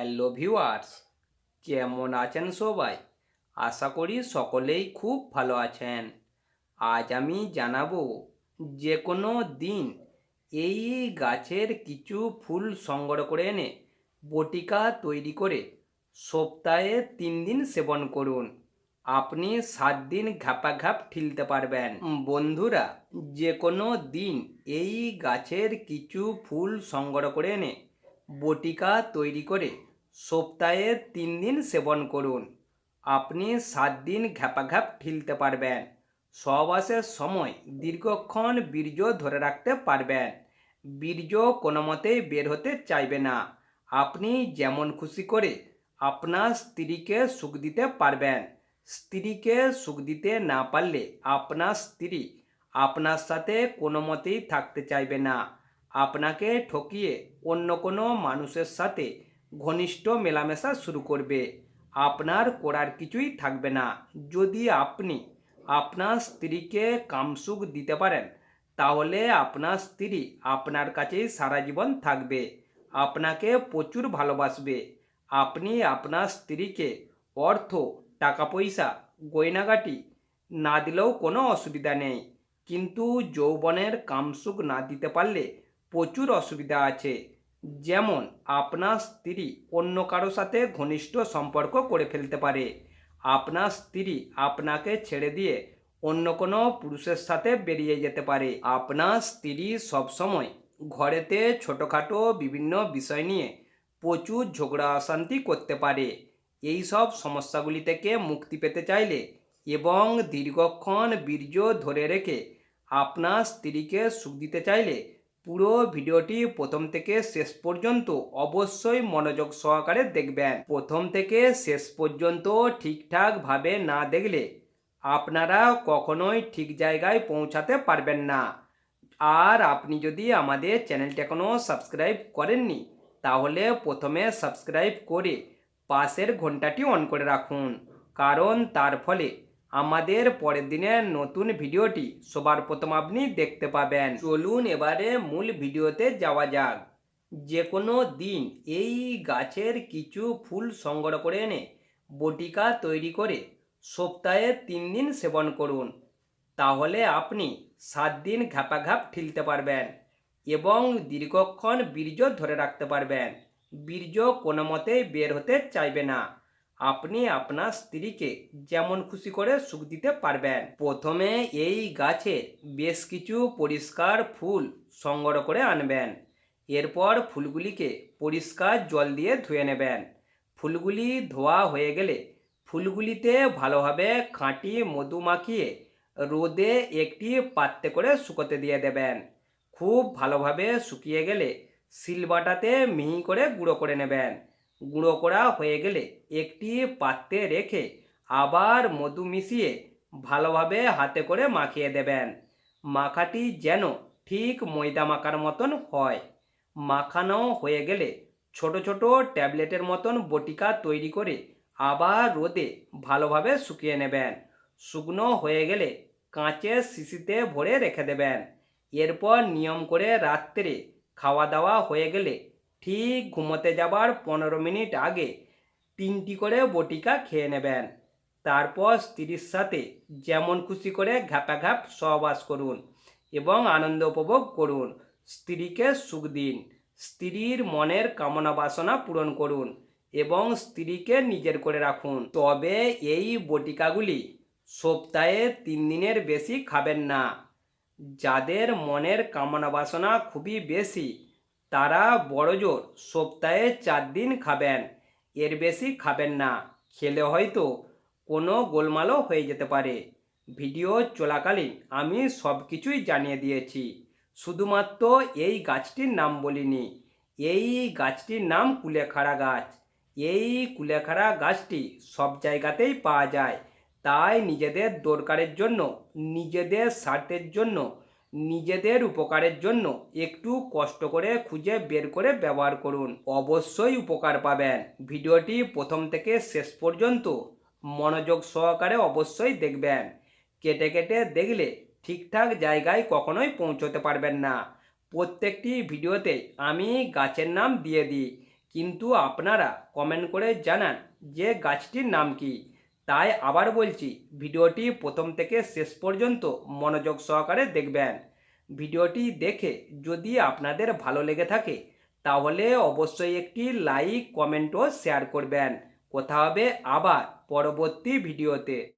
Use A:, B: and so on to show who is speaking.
A: Hello viewers, কেমন আছেন সবাই? আশা করি সকলেই খুব ভালো আছেন। আজ আমি জানাব যে কোনো দিন এই গাছের কিছু ফুল সংগ্রহ করে এনে বটিকা তৈরি করে সপ্তাহে তিন দিন সেবন করুন। আপনি সাত দিন ঘাপা ঘাপ ঠিলতে পারবেন। বন্ধুরা যে কোনো দিন এই গাছের কিছু ফুল সংগ্রহ করে এনে বটিকা তৈরি করে সপ্তাহে তিন দিন সেবন করুন। আপনি সাত দিন ঘ্যাপাঘ্যাপ ঠিলতে পারবেন। সহবাসের সময় দীর্ঘক্ষণ বীর্য ধরে রাখতে পারবেন। বীর্য কোনো মতেই বের হতে চাইবে না। আপনি যেমন খুশি করে আপনার স্ত্রীকে সুখ দিতে পারবেন। স্ত্রীকে সুখ দিতে না পারলে আপনার স্ত্রী আপনার সাথে কোনো মতেই থাকতে চাইবে না। আপনাকে ঠকিয়ে অন্য কোনো মানুষের সাথে ঘনিষ্ঠ মেলামেশা শুরু করবে। আপনার করার কিছুই থাকবে না। যদি আপনি আপনার স্ত্রীকে কামসুখ দিতে পারেন, তাহলে আপনার স্ত্রী আপনার কাছেই সারা জীবন থাকবে। আপনাকে প্রচুর ভালোবাসবে। আপনি আপনার স্ত্রীকে অর্থ টাকা পয়সা গয়নাগাটি না দিলেও কোনো অসুবিধা নেই। কিন্তু যৌবনের কামসুখ না দিতে পারলে প্রচুর অসুবিধা আছে। যেমন আপনার স্ত্রী অন্য কারও সাথে ঘনিষ্ঠ সম্পর্ক করে ফেলতে পারে। আপনার স্ত্রী আপনাকে ছেড়ে দিয়ে অন্য কোনো পুরুষের সাথে বেরিয়ে যেতে পারে। আপনার স্ত্রী সবসময় ঘরেতে ছোটোখাটো বিভিন্ন বিষয় নিয়ে প্রচুর ঝগড়া অশান্তি করতে পারে। এই সব সমস্যাগুলি থেকে মুক্তি পেতে চাইলে এবং দীর্ঘক্ষণ বীর্য ধরে রেখে আপনার স্ত্রীকে সুখ দিতে চাইলে পুরো ভিডিওটি প্রথম থেকে শেষ পর্যন্ত অবশ্যই মনোযোগ সহকারে দেখবেন। প্রথম থেকে শেষ পর্যন্ত ঠিকঠাকভাবে না দেখলে আপনারা কখনোই ঠিক জায়গায় পৌঁছাতে পারবেন না। আর আপনি যদি আমাদের চ্যানেলটি এখনও সাবস্ক্রাইব করেননি, তাহলে প্রথমে সাবস্ক্রাইব করে পাশের ঘন্টাটি অন করে রাখুন। কারণ তার ফলে আমাদের পরের দিনের নতুন ভিডিওটি সবার প্রথম আপনি দেখতে পাবেন। চলুন এবারে মূল ভিডিওতে যাওয়া যাক। যে কোনো দিন এই গাছের কিছু ফুল সংগ্রহ করে এনে বটিকা তৈরি করে সপ্তাহে তিন দিন সেবন করুন। তাহলে আপনি সাত দিন ঘাপাঘাপ ঠিলতে পারবেন এবং দীর্ঘক্ষণ বীর্য ধরে রাখতে পারবেন। বীর্য কোনো মতেই বের হতে চাইবে না। আপনি আপনার স্ত্রীকে যেমন খুশি করে সুখ দিতে পারবেন। প্রথমে এই গাছে বেশ কিছু পরিষ্কার ফুল সংগ্রহ করে আনবেন। এরপর ফুলগুলিকে পরিষ্কার জল দিয়ে ধুয়ে নেবেন। ফুলগুলি ধোয়া হয়ে গেলে ফুলগুলিতে ভালোভাবে খাঁটি মধু মাখিয়ে রোদে একটি পাত্রে করে শুকোতে দিয়ে দেবেন। খুব ভালোভাবে শুকিয়ে গেলে শিলবাটাতে মিহি করে গুঁড়ো করে নেবেন। গুঁড়ো করা হয়ে গেলে একটি পাত্রে রেখে আবার মধু মিশিয়ে ভালোভাবে হাতে করে মাখিয়ে দেবেন। মাখাটি যেন ঠিক ময়দা মাখার মতন হয়। মাখানো হয়ে গেলে ছোট ছোট ট্যাবলেটের মতন বটিকা তৈরি করে আবার রোদে ভালোভাবে শুকিয়ে নেবেন। শুকনো হয়ে গেলে কাঁচের শিশিতে ভরে রেখে দেবেন। এরপর নিয়ম করে রাত্রে খাওয়া দাওয়া হয়ে গেলে ঠিক ঘুমোতে যাবার পনেরো মিনিট আগে তিনটি করে বটিকা খেয়ে নেবেন। তারপর স্ত্রীর সাথে যেমন খুশি করে ঘ্যাপাঘ্যাপ সহবাস করুন এবং আনন্দ উপভোগ করুন। স্ত্রীকে সুখ দিন। স্ত্রীর মনের কামনা বাসনা পূরণ করুন এবং স্ত্রীকে নিজের করে রাখুন। তবে এই বটিকাগুলি সপ্তাহে তিন দিনের বেশি খাবেন না। যাদের মনের কামনা বাসনা খুবই বেশি তারা বড়জোর সপ্তাহে চার দিন খাবেন। এর বেশি খাবেন না। খেলে হয়তো কোনো গোলমালও হয়ে যেতে পারে। ভিডিও চলাকালীন আমি সব কিছুই জানিয়ে দিয়েছি। শুধুমাত্র এই গাছটির নাম বলিনি। এই গাছটির নাম কুলেখাড়া গাছ। এই কুলেখাড়া গাছটি সব জায়গাতেই পাওয়া যায়। তাই নিজেদের দরকারের জন্য, নিজেদের স্বার্থের জন্য নিজেদের উপকারের জন্য একটু কষ্ট করে খুঁজে বের করে ব্যবহার করুন। অবশ্যই উপকার পাবেন। ভিডিওটি প্রথম থেকে শেষ পর্যন্ত মনোযোগ সহকারে অবশ্যই দেখবেন। কেটে কেটে দেখলে ঠিকঠাক জায়গায় কখনোই পৌঁছতে পারবেন না। প্রত্যেকটি ভিডিওতে আমি গাছের নাম দিয়ে দিই। কিন্তু আপনারা কমেন্ট করে জানান যে গাছটির নাম কি। তাই আবার বলছি, ভিডিওটি প্রথম থেকে শেষ পর্যন্ত মনোযোগ সহকারে দেখবেন। ভিডিওটি দেখে যদি আপনাদের ভালো লেগে থাকে, তাহলে অবশ্যই একটি লাইক, কমেন্ট ও শেয়ার করবেন। কথা হবে আবার পরবর্তী ভিডিওতে।